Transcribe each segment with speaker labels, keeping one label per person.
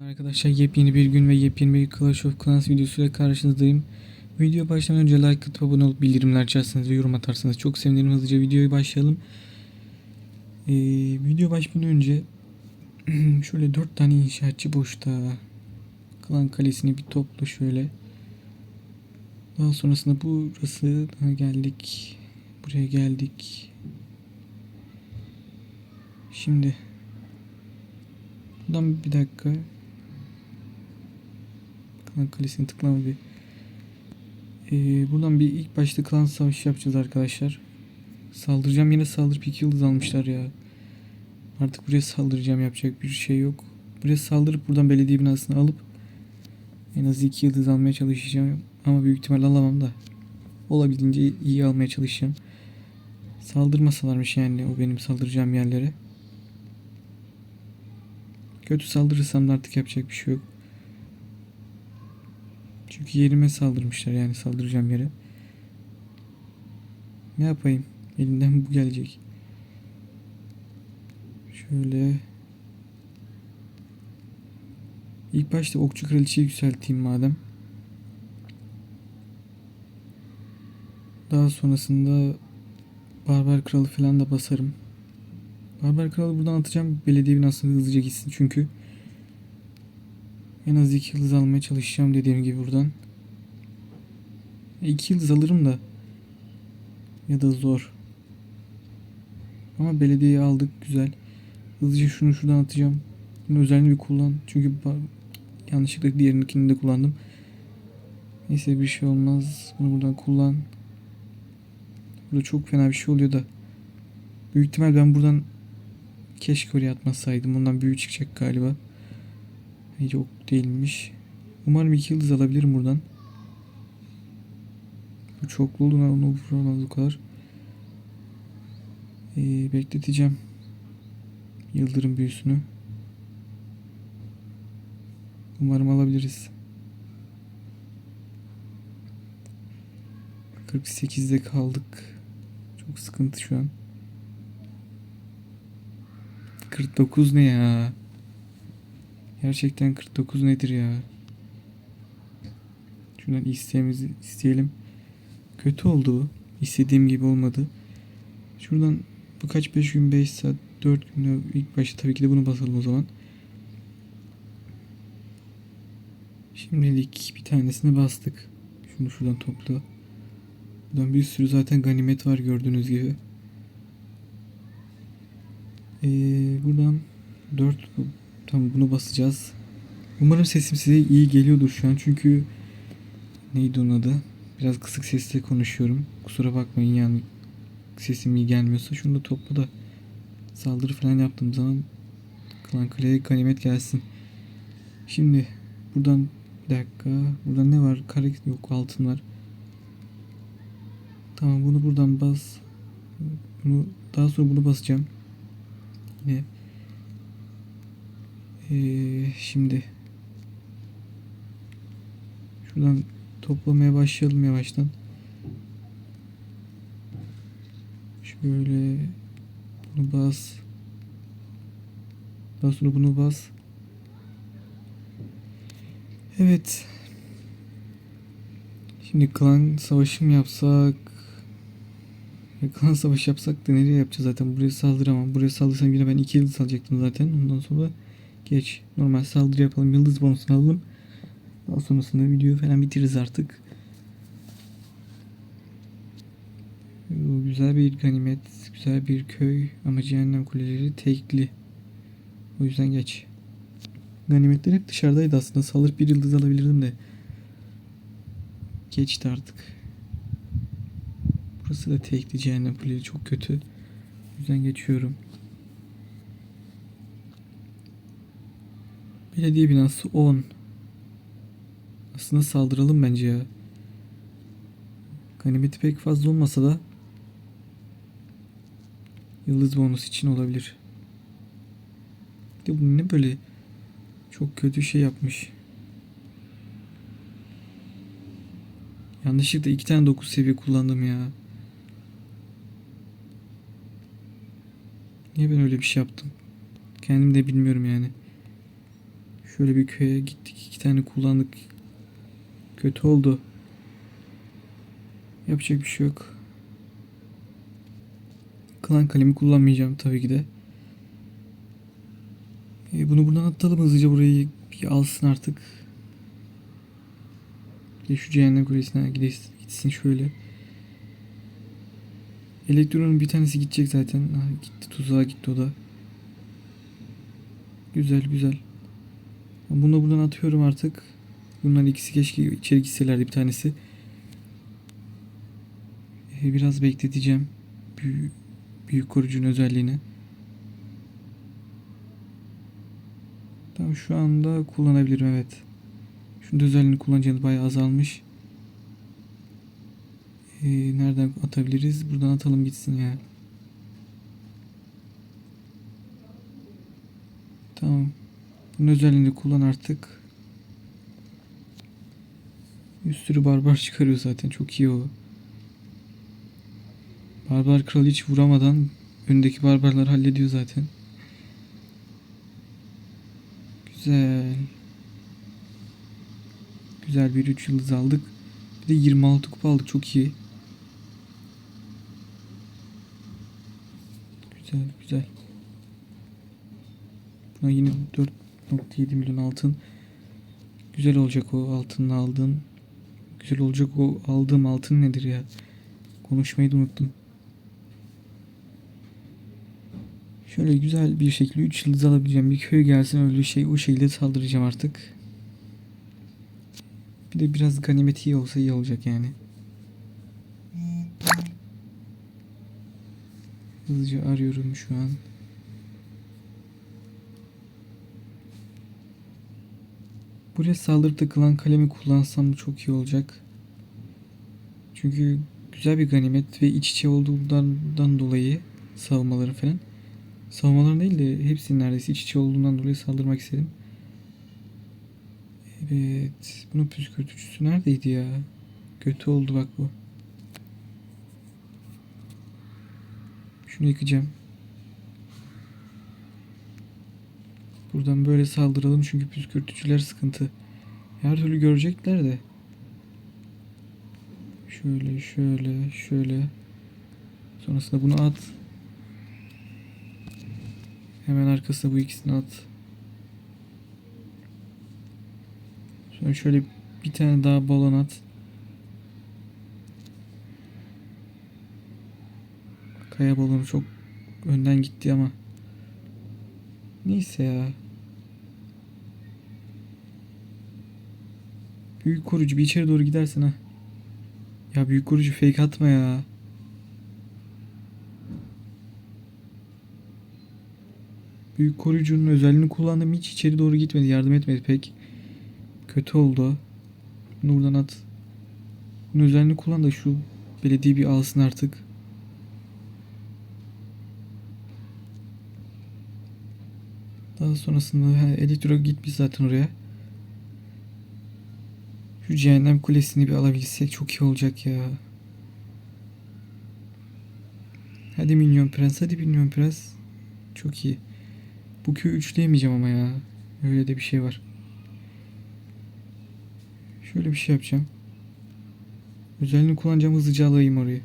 Speaker 1: Arkadaşlar yepyeni bir gün ve yepyeni bir Clash of Clans videosuyla karşınızdayım. Video başlamadan önce like atıp abone olup bildirimler açarsanız ve yorum atarsanız çok sevinirim. Hızlıca videoya başlayalım. Ee, video başlamadan önce şöyle 4 tane inşaatçı boşta. Klan kalesini bir topla şöyle. Daha sonrasında burası geldik. Buraya geldik. Şimdi Buradan bir dakika. Klan Kalesi'ni tıklama bir. Ee, buradan bir ilk başta klan savaşı yapacağız arkadaşlar. Saldıracağım yine saldırıp iki yıldız almışlar ya. Artık buraya saldıracağım yapacak bir şey yok. Buraya saldırıp buradan belediye binasını alıp en az iki yıldız almaya çalışacağım. Ama büyük ihtimal alamam da. Olabildiğince iyi almaya çalışacağım. Saldırmasalarmış yani o benim saldıracağım yerlere. Kötü saldırırsam da artık yapacak bir şey yok. Çünkü yerime saldırmışlar yani saldıracağım yere. Ne yapayım? Elimden bu gelecek. Şöyle. İlk başta okçu kraliçeyi yükselteyim madem. Daha sonrasında barbar kralı falan da basarım. Barbar kralı buradan atacağım. Belediye binasına hızlıca gitsin çünkü. En az iki yıldız almaya çalışacağım dediğim gibi buradan. E, iki yıldız alırım da. Ya da zor. Ama belediyeyi aldık güzel. Hızlıca şunu şuradan atacağım. Bunu özelliğini bir kullan. Çünkü yanlışlıkla diğerininkini de kullandım. Neyse bir şey olmaz. Bunu buradan kullan. Burada çok fena bir şey oluyor da. Büyük ihtimal ben buradan Keşke oraya atmasaydım. Ondan büyü çıkacak galiba. Yok değilmiş. Umarım iki yıldız alabilirim buradan. Bu çoklu olduğuna onu vuramaz o kadar. Ee, bekleteceğim. Yıldırım büyüsünü. Umarım alabiliriz. 48'de kaldık. Çok sıkıntı şu an. 49 ne ya? Gerçekten 49 nedir ya? Şundan isteğimizi isteyelim. Kötü oldu. İstediğim gibi olmadı. Şuradan bu kaç 5 gün 5 saat 4 gün ilk başta tabii ki de bunu basalım o zaman. Şimdilik bir tanesini bastık. Şunu şuradan topla. Buradan bir sürü zaten ganimet var gördüğünüz gibi. Ee, buradan 4 tam bunu basacağız. Umarım sesim size iyi geliyordur şu an çünkü neydi onun adı? Biraz kısık sesle konuşuyorum. Kusura bakmayın yani sesim iyi gelmiyorsa şunu da topla da saldırı falan yaptığım zaman klan kaleye ganimet gelsin. Şimdi buradan bir dakika. Burada ne var? Kare yok altın var. Tamam bunu buradan bas. Bunu daha sonra bunu basacağım. Yine ee, şimdi şuradan toplamaya başlayalım yavaştan. Şöyle bunu bas. Daha sonra bunu bas. Evet. Şimdi klan savaşı mı yapsak? Ya Klan savaşı yapsak da nereye yapacağız zaten? Buraya saldıramam. Buraya saldırsam yine ben iki yıldız alacaktım zaten. Ondan sonra geç. Normal saldırı yapalım. Yıldız bonusunu alalım. Daha sonrasında videoyu falan bitiririz artık. Oo, Güzel bir ganimet. Güzel bir köy. Ama cehennem kuleleri tekli. O yüzden geç. Ganimetler hep dışarıdaydı aslında. Saldırıp bir yıldız alabilirdim de. Geçti artık. Burası da tekli cehennem kuleleri çok kötü. O yüzden geçiyorum. Belediye binası 10. Aslında saldıralım bence ya. Ganimeti pek fazla olmasa da Yıldız bonus için olabilir. De bu ne böyle çok kötü şey yapmış. Yanlışlıkla iki tane 9 seviye kullandım ya. Niye ben öyle bir şey yaptım? Kendim de bilmiyorum yani. Şöyle bir köye gittik. iki tane kullandık. Kötü oldu. Yapacak bir şey yok. Klan kalemi kullanmayacağım tabii ki de. E, bunu buradan atalım hızlıca burayı bir alsın artık. Bir şu cehennem kulesine gidesin, gitsin şöyle. Elektronun bir tanesi gidecek zaten. Ha, gitti tuzağa gitti o da. Güzel güzel. Bunu buradan atıyorum artık. Bunlar ikisi keşke içeri gitselerdi bir tanesi. Ee, biraz bekleteceğim. Büyük, büyük korucunun özelliğini. Tamam şu anda kullanabilirim evet. Şunun özelliğini kullanacağınız bayağı azalmış. Ee, nereden atabiliriz? Buradan atalım gitsin ya. Tamam. Bunun özelliğini kullan artık. Bir sürü barbar çıkarıyor zaten. Çok iyi o. Barbar kral hiç vuramadan öndeki barbarlar hallediyor zaten. Güzel. Güzel bir 3 yıldız aldık. Bir de 26 kupa aldık. Çok iyi. Güzel güzel. Buna yine 4.7 milyon altın. Güzel olacak o altınla aldığın. Güzel olacak o aldığım altın nedir ya? Konuşmayı da unuttum. Şöyle güzel bir şekilde 3 yıldız alabileceğim bir köy gelsin öyle şey o şekilde saldıracağım artık. Bir de biraz ganimet iyi olsa iyi olacak yani. Hızlıca arıyorum şu an. Buraya saldırı takılan kalemi kullansam çok iyi olacak. Çünkü güzel bir ganimet ve iç içe olduğundan dolayı savunmaları falan. Savunmaların değil de hepsinin neredeyse iç içe olduğundan dolayı saldırmak istedim. Evet. Bunun püskürtücüsü neredeydi ya? Kötü oldu bak bu. Şunu yıkacağım. Buradan böyle saldıralım çünkü püskürtücüler sıkıntı. Her türlü görecekler de. Şöyle şöyle şöyle. Sonrasında bunu at. Hemen arkasına bu ikisini at. Sonra şöyle bir tane daha balon at. Kaya balonu çok önden gitti ama. Neyse ya. Büyük korucu bir içeri doğru gidersin ha. Ya büyük korucu fake atma ya. Büyük koruyucunun özelliğini kullandım hiç içeri doğru gitmedi yardım etmedi pek. Kötü oldu. Bunu buradan at. Bunun özelliğini kullan da şu belediye bir alsın artık. Daha sonrasında he, elektro gitmiş zaten oraya. Şu cehennem kulesini bir alabilsek çok iyi olacak ya. Hadi milyon prens, hadi milyon prens. Çok iyi. Bu köyü üçleyemeyeceğim ama ya. Öyle de bir şey var. Şöyle bir şey yapacağım. Özelliğini kullanacağım hızlıca alayım orayı.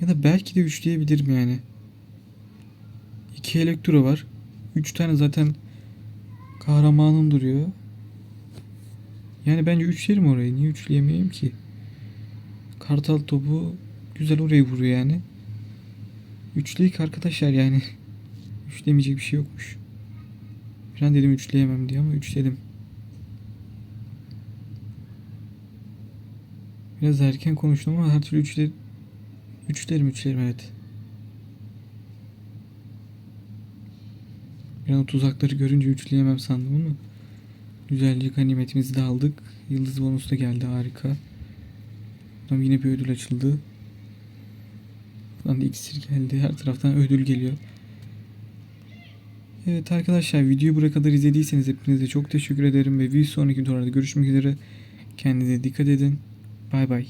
Speaker 1: Ya da belki de üçleyebilirim yani. İki elektro var. Üç tane zaten kahramanım duruyor. Yani bence üçlerim orayı. Niye üçleyemeyeyim ki? Kartal topu güzel oraya vuruyor yani. Üçleyik arkadaşlar yani. Üçlemeyecek bir şey yokmuş. Bir an dedim üçleyemem diye ama üçledim. Biraz erken konuştum ama her türlü üçle... Üçlerim üçlerim evet. Bir an tuzakları görünce üçleyemem sandım ama güzelce ganimetimizi de aldık. Yıldız bonus da geldi harika. Tam yine bir ödül açıldı. Buradan da iksir geldi. Her taraftan ödül geliyor. Evet arkadaşlar videoyu buraya kadar izlediyseniz hepinize çok teşekkür ederim ve bir sonraki videolarda görüşmek üzere. Kendinize dikkat edin. Bay bay.